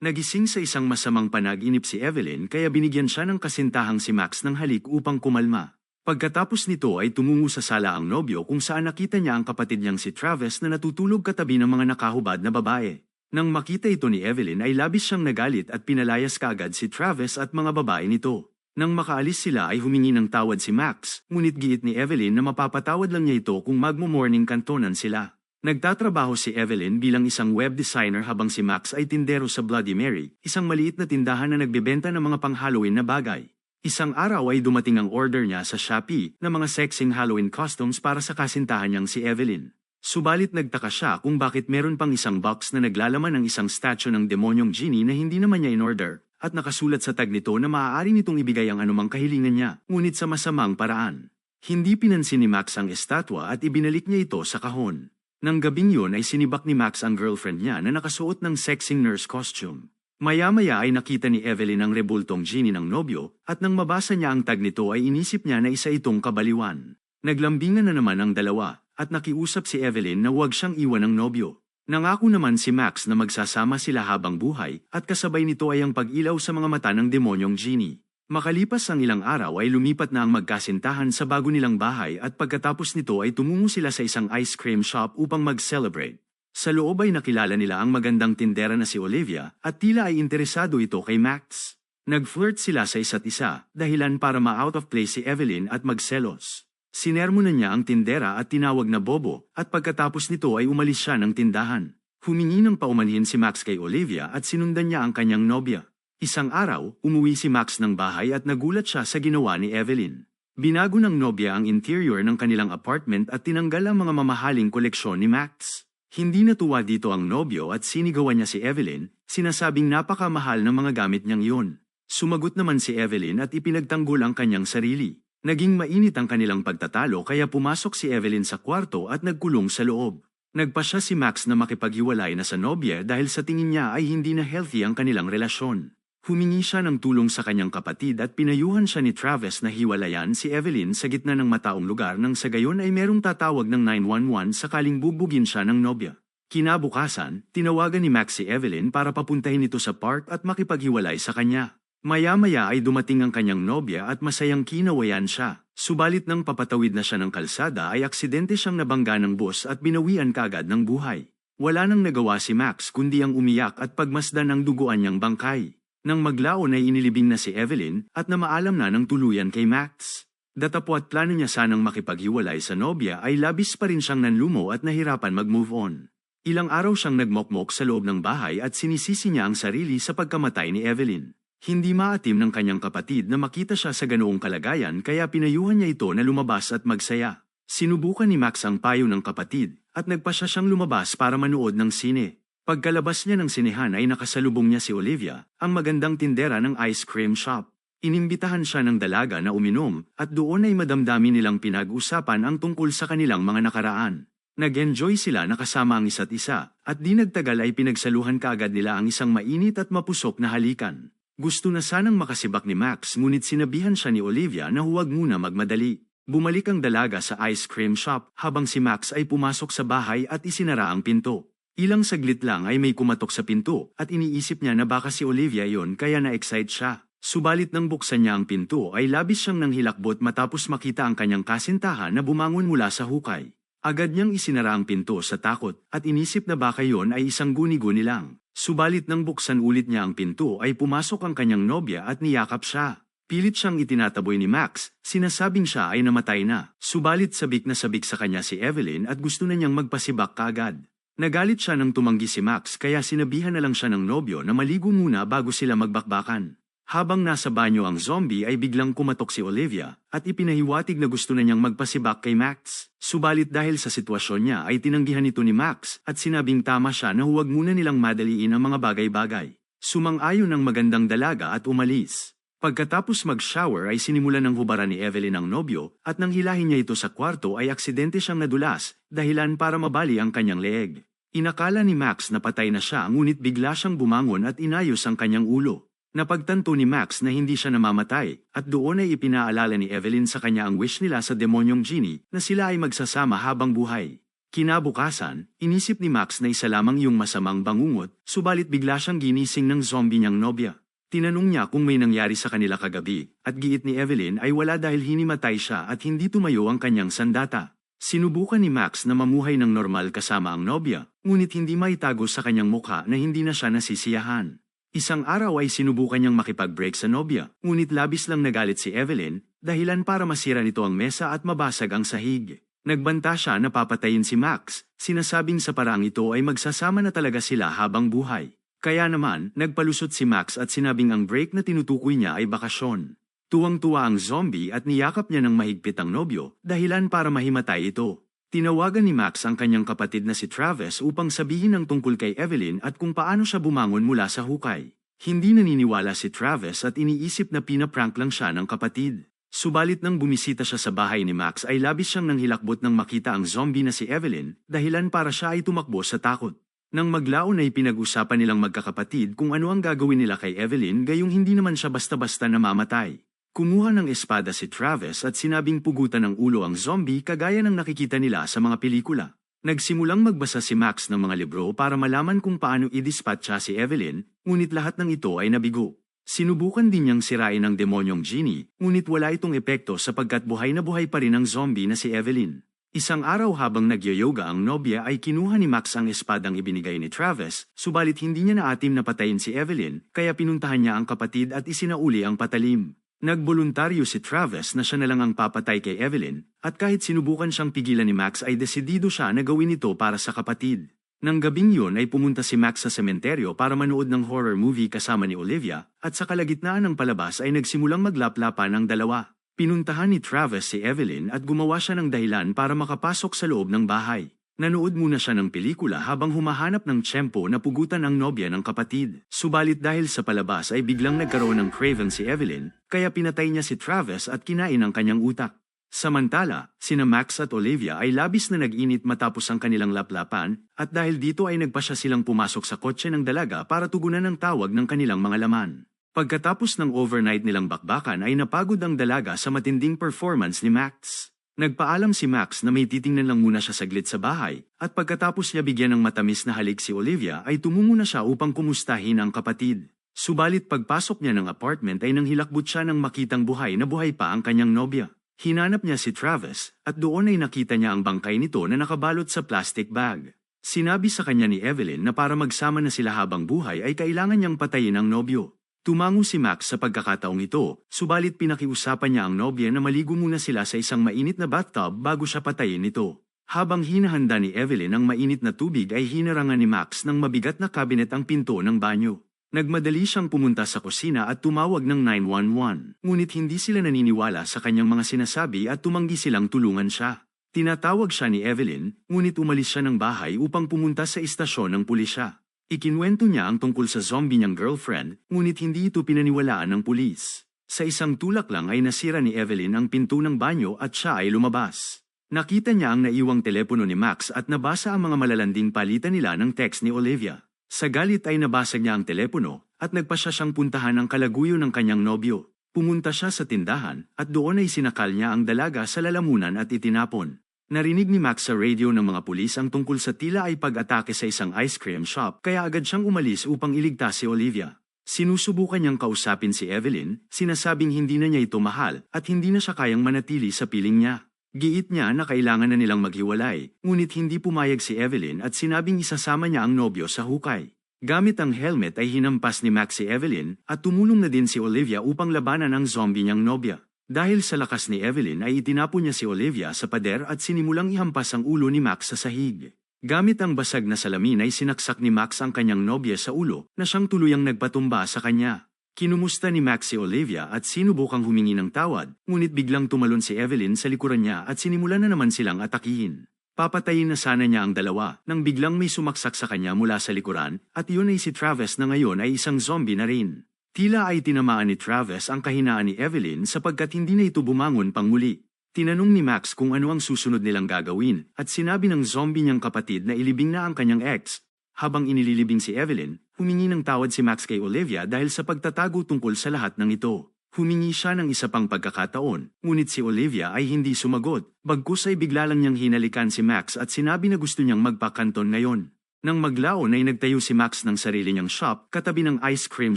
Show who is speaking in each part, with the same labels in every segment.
Speaker 1: Nagising sa isang masamang panaginip si Evelyn kaya binigyan siya ng kasintahang si Max ng halik upang kumalma. Pagkatapos nito ay tumungo sa sala ang nobyo kung saan nakita niya ang kapatid niyang si Travis na natutulog katabi ng mga nakahubad na babae. Nang makita ito ni Evelyn ay labis siyang nagalit at pinalayas kaagad si Travis at mga babae nito. Nang makaalis sila ay humingi ng tawad si Max, ngunit giit ni Evelyn na mapapatawad lang niya ito kung magmo-morning kantonan sila. Nagtatrabaho si Evelyn bilang isang web designer habang si Max ay tindero sa Bloody Mary, isang maliit na tindahan na nagbebenta ng mga pang-Halloween na bagay. Isang araw ay dumating ang order niya sa Shopee ng mga sexing Halloween costumes para sa kasintahan niyang si Evelyn. Subalit nagtaka siya kung bakit meron pang isang box na naglalaman ng isang statue ng demonyong genie na hindi naman niya in-order, at nakasulat sa tag nito na maaari nitong ibigay ang anumang kahilingan niya, ngunit sa masamang paraan. Hindi pinansin ni Max ang estatwa at ibinalik niya ito sa kahon. Nang gabing yun ay sinibak ni Max ang girlfriend niya na nakasuot ng sexing nurse costume. Maya-maya ay nakita ni Evelyn ang rebultong genie ng nobyo at nang mabasa niya ang tag nito ay inisip niya na isa itong kabaliwan. Naglambingan na naman ang dalawa at nakiusap si Evelyn na huwag siyang iwan ng nobyo. Nangako naman si Max na magsasama sila habang buhay at kasabay nito ay ang pag-ilaw sa mga mata ng demonyong genie. Makalipas ang ilang araw ay lumipat na ang magkasintahan sa bago nilang bahay at pagkatapos nito ay tumungo sila sa isang ice cream shop upang mag-celebrate. Sa loob ay nakilala nila ang magandang tindera na si Olivia at tila ay interesado ito kay Max. Nag-flirt sila sa isa't isa, dahilan para ma-out of place si Evelyn at magselos. Sinermonan niya ang tindera at tinawag na Bobo at pagkatapos nito ay umalis siya ng tindahan. Humingi ng paumanhin si Max kay Olivia at sinundan niya ang kanyang nobya. Isang araw, umuwi si Max ng bahay at nagulat siya sa ginawa ni Evelyn. Binago ng nobya ang interior ng kanilang apartment at tinanggal ang mga mamahaling koleksyon ni Max. Hindi natuwa dito ang nobyo at sinigawan niya si Evelyn, sinasabing napakamahal ng mga gamit niyang iyon. Sumagot naman si Evelyn at ipinagtanggol ang kanyang sarili. Naging mainit ang kanilang pagtatalo kaya pumasok si Evelyn sa kwarto at nagkulong sa loob. Nagpa siya si Max na makipaghiwalay na sa nobya dahil sa tingin niya ay hindi na healthy ang kanilang relasyon. Humingi siya ng tulong sa kanyang kapatid at pinayuhan siya ni Travis na hiwalayan si Evelyn sa gitna ng mataong lugar nang sa gayon ay merong tatawag ng 911 sakaling bubugin siya ng nobya. Kinabukasan, tinawagan ni Max si Evelyn para papuntahin ito sa park at makipaghiwalay sa kanya. Maya-maya ay dumating ang kanyang nobya at masayang kinawayan siya. Subalit nang papatawid na siya ng kalsada ay aksidente siyang nabangga ng bus at binawian kagad ng buhay. Wala nang nagawa si Max kundi ang umiyak at pagmasdan ng duguan niyang bangkay. Nang maglaon ay inilibing na si Evelyn at na maalam na ng tuluyan kay Max. Datapwat plano niya sanang makipaghiwalay sa nobya ay labis pa rin siyang nanlumo at nahirapan mag-move on. Ilang araw siyang nagmokmok sa loob ng bahay at sinisisi niya ang sarili sa pagkamatay ni Evelyn. Hindi maatim ng kanyang kapatid na makita siya sa ganoong kalagayan kaya pinayuhan niya ito na lumabas at magsaya. Sinubukan ni Max ang payo ng kapatid at nagpasya siyang lumabas para manood ng sine. Pagkalabas niya ng sinehan ay nakasalubong niya si Olivia, ang magandang tindera ng ice cream shop. Inimbitahan siya ng dalaga na uminom at doon ay madamdami nilang pinag-usapan ang tungkol sa kanilang mga nakaraan. Nag-enjoy sila nakasama ang isa't isa at di nagtagal ay pinagsaluhan kaagad nila ang isang mainit at mapusok na halikan. Gusto na sanang makasibak ni Max ngunit sinabihan siya ni Olivia na huwag muna magmadali. Bumalik ang dalaga sa ice cream shop habang si Max ay pumasok sa bahay at isinara ang pinto. Ilang saglit lang ay may kumatok sa pinto at iniisip niya na baka si Olivia yon kaya na-excite siya. Subalit nang buksan niya ang pinto ay labis siyang nanghilakbot matapos makita ang kanyang kasintahan na bumangon mula sa hukay. Agad niyang isinara ang pinto sa takot at inisip na baka yon ay isang guni-guni lang. Subalit nang buksan ulit niya ang pinto ay pumasok ang kanyang nobya at niyakap siya. Pilit siyang itinataboy ni Max, sinasabing siya ay namatay na. Subalit sabik na sabik sa kanya si Evelyn at gusto na niyang magpasibak kaagad. Nagalit siya nang tumanggi si Max kaya sinabihan na lang siya ng nobyo na maligo muna bago sila magbakbakan. Habang nasa banyo ang zombie ay biglang kumatok si Olivia at ipinahiwatig na gusto na niyang magpasibak kay Max. Subalit dahil sa sitwasyon niya ay tinanggihan ito ni Max at sinabing tama siya na huwag muna nilang madaliin ang mga bagay-bagay. Sumang-ayon ang magandang dalaga at umalis. Pagkatapos mag-shower ay sinimulan ng hubaran ni Evelyn ang nobyo at nang hilahin niya ito sa kwarto ay aksidente siyang nadulas dahilan para mabali ang kanyang leeg. Inakala ni Max na patay na siya ngunit bigla siyang bumangon at inayos ang kanyang ulo. Napagtanto ni Max na hindi siya namamatay at doon ay ipinaalala ni Evelyn sa kanya ang wish nila sa demonyong genie na sila ay magsasama habang buhay. Kinabukasan, inisip ni Max na isa lamang yung masamang bangungot, subalit bigla siyang ginising ng zombie niyang nobya. Tinanong niya kung may nangyari sa kanila kagabi, at giit ni Evelyn ay wala dahil hinimatay siya at hindi tumayo ang kanyang sandata. Sinubukan ni Max na mamuhay ng normal kasama ang nobya, ngunit hindi maitago sa kanyang mukha na hindi na siya nasisiyahan. Isang araw ay sinubukan niyang makipag-break sa nobya, ngunit labis lang nagalit si Evelyn, dahilan para masira nito ang mesa at mabasag ang sahig. Nagbanta siya na papatayin si Max, sinasabing sa parang ito ay magsasama na talaga sila habang buhay. Kaya naman, nagpalusot si Max at sinabing ang break na tinutukoy niya ay bakasyon. Tuwang-tuwa ang zombie at niyakap niya ng mahigpit ang nobyo, dahilan para mahimatay ito. Tinawagan ni Max ang kanyang kapatid na si Travis upang sabihin ang tungkol kay Evelyn at kung paano siya bumangon mula sa hukay. Hindi naniniwala si Travis at iniisip na pinaprank lang siya ng kapatid. Subalit nang bumisita siya sa bahay ni Max ay labis siyang nanghilakbot nang makita ang zombie na si Evelyn, dahilan para siya ay tumakbo sa takot. Nang maglaon ay pinag-usapan nilang magkakapatid kung ano ang gagawin nila kay Evelyn gayong hindi naman siya basta-basta namamatay. Kumuha ng espada si Travis at sinabing pugutan ng ulo ang zombie kagaya ng nakikita nila sa mga pelikula. Nagsimulang magbasa si Max ng mga libro para malaman kung paano i-dispatcha si Evelyn, ngunit lahat ng ito ay nabigo. Sinubukan din niyang sirain ang demonyong genie, ngunit wala itong epekto sapagkat buhay na buhay pa rin ang zombie na si Evelyn. Isang araw habang nagyoyoga ang nobya ay kinuha ni Max ang espadang ibinigay ni Travis, subalit hindi niya naatim na patayin si Evelyn, kaya pinuntahan niya ang kapatid at isinauli ang patalim. Nagboluntaryo si Travis na siya na lang ang papatay kay Evelyn, at kahit sinubukan siyang pigilan ni Max ay desidido siya na gawin ito para sa kapatid. Nang gabing yun ay pumunta si Max sa sementeryo para manood ng horror movie kasama ni Olivia, at sa kalagitnaan ng palabas ay nagsimulang maglaplapan ang dalawa. Pinuntahan ni Travis si Evelyn at gumawa siya ng dahilan para makapasok sa loob ng bahay. Nanood muna siya ng pelikula habang humahanap ng tsempo na pugutan ang nobya ng kapatid. Subalit dahil sa palabas ay biglang nagkaroon ng craven si Evelyn, kaya pinatay niya si Travis at kinain ang kanyang utak. Samantala, sina Max at Olivia ay labis na nag-init matapos ang kanilang laplapan at dahil dito ay nagpasya silang pumasok sa kotse ng dalaga para tugunan ang tawag ng kanilang mga laman. Pagkatapos ng overnight nilang bakbakan ay napagod ang dalaga sa matinding performance ni Max. Nagpaalam si Max na may titingnan lang muna siya saglit sa bahay at pagkatapos niya bigyan ng matamis na halik si Olivia ay tumungo na siya upang kumustahin ang kapatid. Subalit pagpasok niya ng apartment ay nang hilakbot siya ng makitang buhay na buhay pa ang kanyang nobya. Hinanap niya si Travis at doon ay nakita niya ang bangkay nito na nakabalot sa plastic bag. Sinabi sa kanya ni Evelyn na para magsama na sila habang buhay ay kailangan niyang patayin ang nobyo. Tumango si Max sa pagkakataong ito, subalit pinakiusapan niya ang nobya na maligo muna sila sa isang mainit na bathtub bago siya patayin ito. Habang hinahanda ni Evelyn ang mainit na tubig ay hinarangan ni Max ng mabigat na kabinet ang pinto ng banyo. Nagmadali siyang pumunta sa kusina at tumawag ng 911, ngunit hindi sila naniniwala sa kanyang mga sinasabi at tumanggi silang tulungan siya. Tinatawag siya ni Evelyn, ngunit umalis siya ng bahay upang pumunta sa istasyon ng pulisya. Ikinwento niya ang tungkol sa zombie niyang girlfriend, ngunit hindi ito pinaniwalaan ng pulis. Sa isang tulak lang ay nasira ni Evelyn ang pinto ng banyo at siya ay lumabas. Nakita niya ang naiwang telepono ni Max at nabasa ang mga malalanding palitan nila ng text ni Olivia. Sa galit ay nabasag niya ang telepono at nagpasya siyang puntahan ang kalaguyo ng kanyang nobyo. Pumunta siya sa tindahan at doon ay sinakal niya ang dalaga sa lalamunan at itinapon. Narinig ni Max sa radio ng mga pulis ang tungkol sa tila ay pag-atake sa isang ice cream shop kaya agad siyang umalis upang iligtas si Olivia. Sinusubukan niyang kausapin si Evelyn, sinasabing hindi na niya ito mahal at hindi na siya kayang manatili sa piling niya. Giit niya na kailangan na nilang maghiwalay, ngunit hindi pumayag si Evelyn at sinabing isasama niya ang nobyo sa hukay. Gamit ang helmet ay hinampas ni Max si Evelyn at tumulong na din si Olivia upang labanan ang zombie niyang nobya. Dahil sa lakas ni Evelyn ay itinapon niya si Olivia sa pader at sinimulang ihampas ang ulo ni Max sa sahig. Gamit ang basag na salamin ay sinaksak ni Max ang kanyang nobya sa ulo na siyang tuluyang nagpatumba sa kanya. Kinumusta ni Max si Olivia at sinubukang humingi ng tawad, ngunit biglang tumalon si Evelyn sa likuran niya at sinimulan na naman silang atakihin. Papatayin na sana niya ang dalawa nang biglang may sumaksak sa kanya mula sa likuran at yun ay si Travis na ngayon ay isang zombie na rin. Tila ay tinamaan ni Travis ang kahinaan ni Evelyn sapagkat hindi na ito bumangon pang muli. Tinanong ni Max kung ano ang susunod nilang gagawin at sinabi ng zombie niyang kapatid na ilibing na ang kanyang ex habang inililibing si Evelyn, humingi ng tawad si Max kay Olivia dahil sa pagtatago tungkol sa lahat ng ito. Humingi siya ng isa pang pagkakataon, ngunit si Olivia ay hindi sumagot. Bagkus ay bigla lang niyang hinalikan si Max at sinabi na gusto niyang magpakanton ngayon. Nang maglaon ay nagtayo si Max ng sarili niyang shop katabi ng ice cream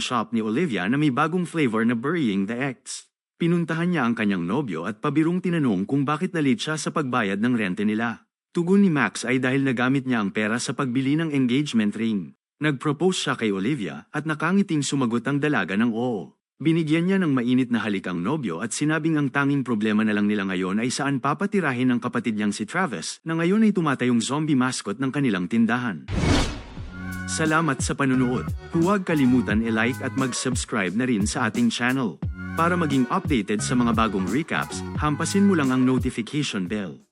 Speaker 1: shop ni Olivia na may bagong flavor na Burying the Ex. Pinuntahan niya ang kanyang nobyo at pabirong tinanong kung bakit nalit siya sa pagbayad ng rente nila. Tugon ni Max ay dahil nagamit niya ang pera sa pagbili ng engagement ring. Nag-propose siya kay Olivia at nakangiting sumagot ang dalaga ng oo. Binigyan niya ng mainit na halik ang nobyo at sinabing ang tanging problema na lang nila ngayon ay saan papatirahin ng kapatid niyang si Travis na ngayon ay tumatayong zombie mascot ng kanilang tindahan. Salamat sa panunood. Huwag kalimutan i-like at mag-subscribe na rin sa ating channel. Para maging updated sa mga bagong recaps, hampasin mo lang ang notification bell.